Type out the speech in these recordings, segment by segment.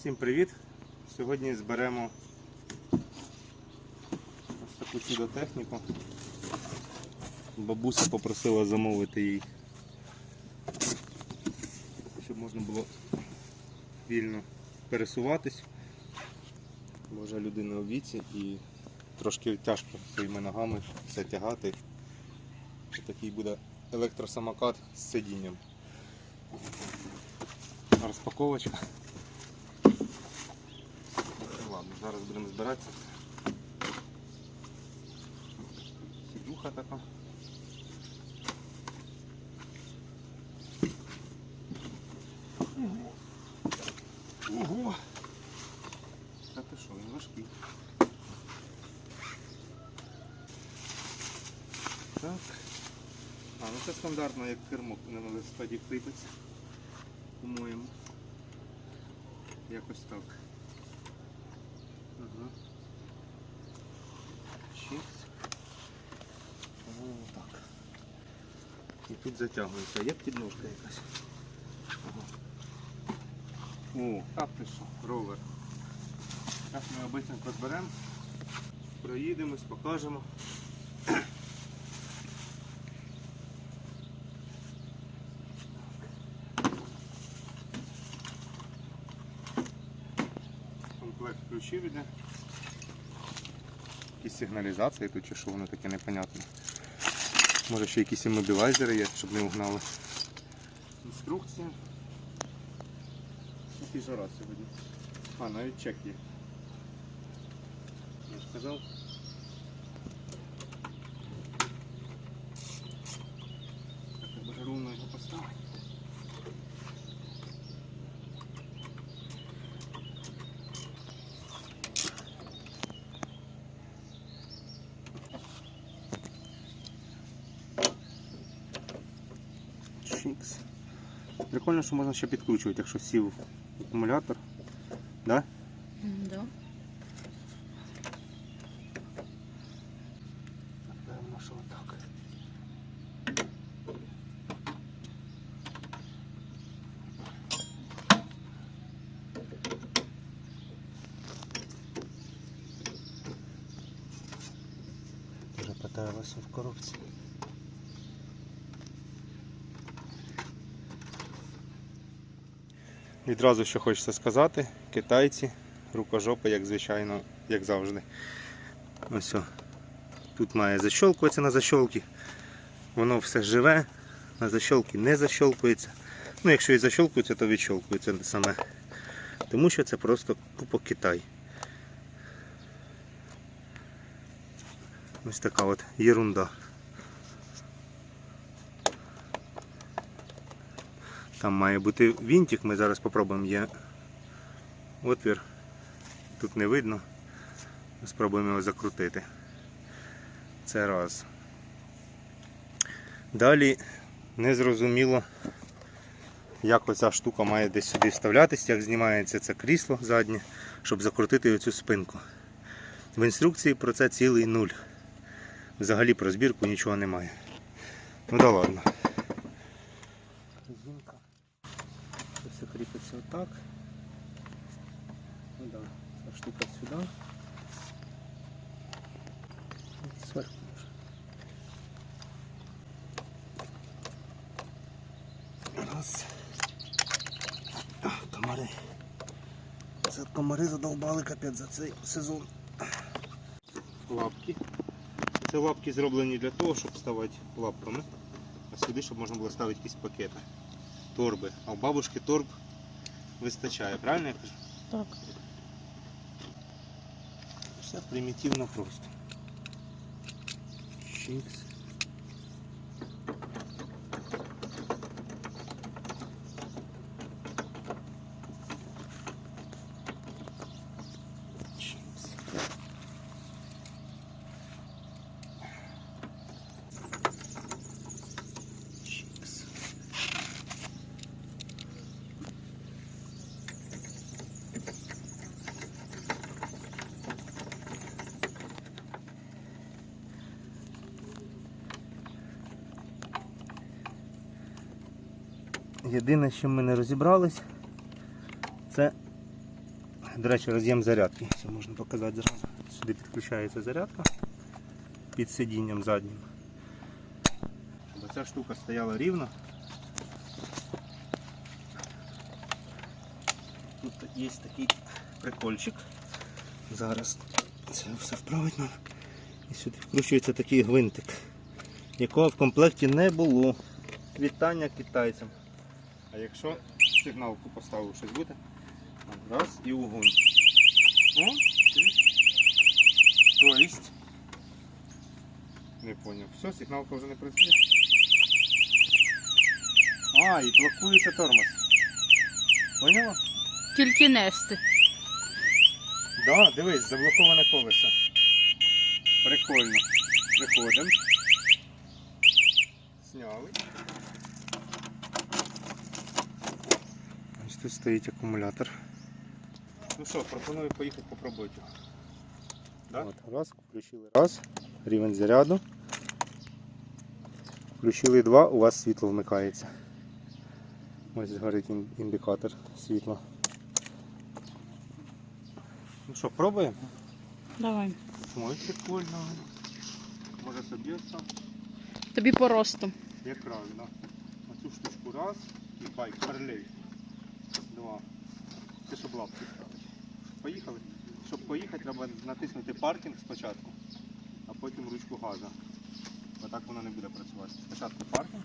Всім привіт! Сьогодні зберемо ось таку чудо-техніку. Бабуся попросила замовити їй, щоб можна було вільно пересуватись. Бо вже людина у віці і трошки тяжко своїми ногами все тягати. Ось Такий буде електросамокат з сидінням. Розпаковочка. Ладно, зараз будемо збиратися. Сідуха така. Ого! Ого! Та ти що, він важкий. Так. А, ну це стандартно, як кермо на велосипеді кріпиться. По-моєму. Якось так. Ага. Чикс. О, так. І тут затягується. Є підножка якась. О, а ти ровер. Зараз ми обицянку зберемо, проїдемось, покажемо. Комплект ключів іде. Якісь сигналізації тут чи що воно таке непонятне. Може ще якісь іммобілайзери є, щоб не угнали. Інструкція. І жара сьогодні. А, навіть чек є. Я ж казав. Так, треба ж ровно його поставити. Чикс. Прикольно, що можна ще підкручувати, якщо сів акумулятор. Да? Да. Напевно, що отак. Вже в коробці. Відразу що хочеться сказати, китайці, рукожопи, як звичайно, як завжди. Ось. о. Тут має защолкуватися на защолки. Воно все живе, на защолки не защолкується. Ну, якщо і защолкується, то відщолкується саме. Тому що це просто тупо Китай. Ось така от єрунда. Там має бути вінтик, ми зараз спробуємо є отвір. Тут не видно. Спробуємо його закрутити. Це раз. Далі незрозуміло, як оця штука має десь сюди вставлятися, як знімається це крісло заднє, щоб закрутити оцю спинку. В інструкції про це цілий нуль. Взагалі про збірку нічого немає. Ну да ладно. Резинка. Все кріпиться отак. Ну да, ця штука сюди. Зверху може. Раз. А, комари. Це задолбали капець за цей сезон. Лапки. Це лапки зроблені для того, щоб ставати лапками. А сюди, щоб можна було ставити якісь пакети. Торби. А у бабушки торб вистачає, правильно я кажу? Так. Все примітивно просто. Чикс. Єдине, що ми не розібрались, це До речі, роз'єм зарядки. Це можна показати зразу. Сюди підключається зарядка під сидінням заднім. Щоб ця штука стояла рівно. Тут є такий прикольчик. Зараз це все вправить нам. І сюди вкручується такий гвинтик, якого в комплекті не було. Вітання китайцям. А якщо сигналку поставив щось буде, раз і угон. О, то есть. Не поняв. Все, сигналка вже не працює. А, і блокується тормоз. Поняла? Тільки нести. Да, дивись, заблоковане колесо. Прикольно. Виходимо. Сняли. Тут стоїть акумулятор. Ну що, пропоную поїхати попробувати. Да? От, раз, включили раз, рівень заряду. Включили два, у вас світло вмикається. Ось горить індикатор світла. Ну що, пробуємо? Давай. Ой, прикольно. Може собі сам. Тобі по росту. Якраз, да. Оцю штучку раз і байк паралель. Два. Це щоб лапки ставити. Поїхали. Щоб поїхати, треба натиснути паркінг спочатку, а потім ручку газу. Бо так воно не буде працювати. Спочатку паркінг,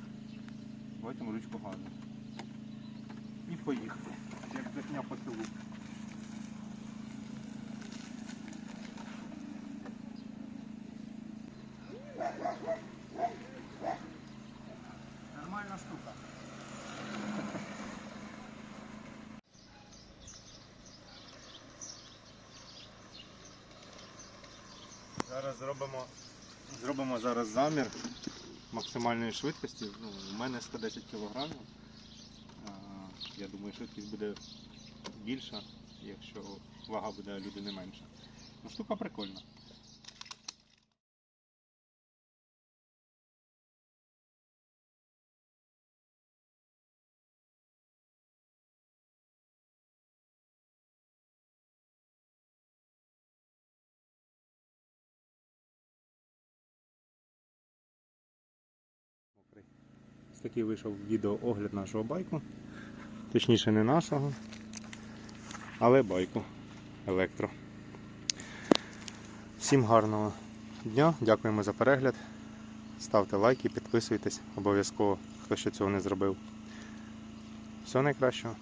потім ручку газу. І поїхали. Як брехня по селу. Зараз зробимо, зробимо зараз замір максимальної швидкості. Ну, у мене 110 кг. Я думаю, швидкість буде більша, якщо вага буде людини менша. Ну, штука прикольна. Такий вийшов відеоогляд нашого байку. Точніше не нашого, але байку електро. Всім гарного дня, дякуємо за перегляд. Ставте лайки, підписуйтесь обов'язково, хто ще цього не зробив. Всього найкращого.